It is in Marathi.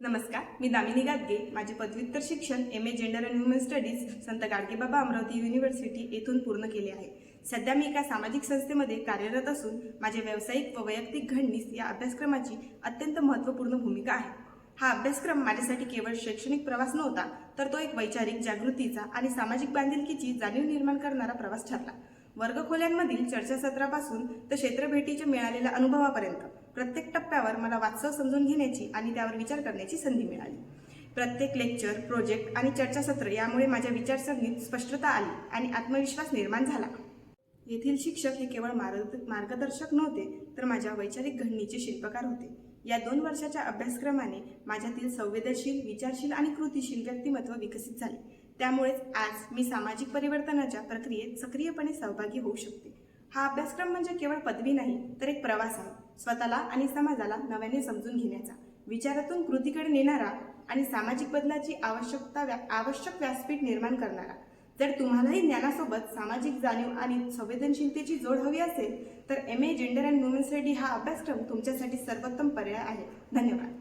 नमस्कार मी दामिनी गादगे माझे पदव्युत्तर शिक्षण M A gender and women studies Sant Gadgebaba Amravati university येथून पूर्ण केले आहे. सध्या मी एका सामाजिक संस्थेमध्ये कार्यरत असून माझे व्यावसायिक व वैयक्तिक घडणीस या अभ्यासक्रमाची अत्यंत महत्त्वपूर्ण भूमिका आहे. हा अभ्यासक्रम माझ्यासाठी केवळ शैक्षणिक प्रवास नव्हता तर तो एक वैचारिक जागृतीचा आणि सामाजिक बांधिलकीची जाणीव निर्माण करणारा प्रवास ठरला. वर्गखोल्यांमधील चर्चासत्रापासून तर क्षेत्रभेटीच्या मिळालेल्या अनुभवापर्यंत प्रत्येक टप्प्यावर मला वास्तव समजून घेण्याची आणि त्यावर विचार करण्याची संधी मिळाली. प्रत्येक लेक्चर प्रोजेक्ट आणि चर्चासत्र यामुळे माझ्या विचारसरणीत स्पष्टता आली आणि आत्मविश्वास निर्माण झाला. येथील शिक्षक हे केवळ मार्ग मार्गदर्शक नव्हते तर माझ्या वैचारिक घडणीचे शिल्पकार होते. या दोन वर्षाच्या अभ्यासक्रमाने माझ्यातील संवेदनशील विचारशील आणि कृतीशील व्यक्तिमत्व विकसित झाले. त्यामुळेच आज मी सामाजिक परिवर्तनाच्या प्रक्रियेत सक्रियपणे सहभागी होऊ शकते. हा अभ्यासक्रम म्हणजे केवळ पदवी नाही तर एक प्रवास आहे. स्वतःला आणि समाजाला नव्याने समजून घेण्याचा. विचारातून कृतीकडे नेणारा आणि सामाजिक बदलाची आवश्यकता व्या आवश्यक व्यासपीठ निर्माण करणारा. जर तुम्हालाही ज्ञानासोबत सामाजिक जाणीव आणि संवेदनशीलतेची जोड हवी असेल तर M A gender and woman study हा अभ्यासक्रम तुमच्यासाठी सर्वोत्तम पर्याय आहे. धन्यवाद.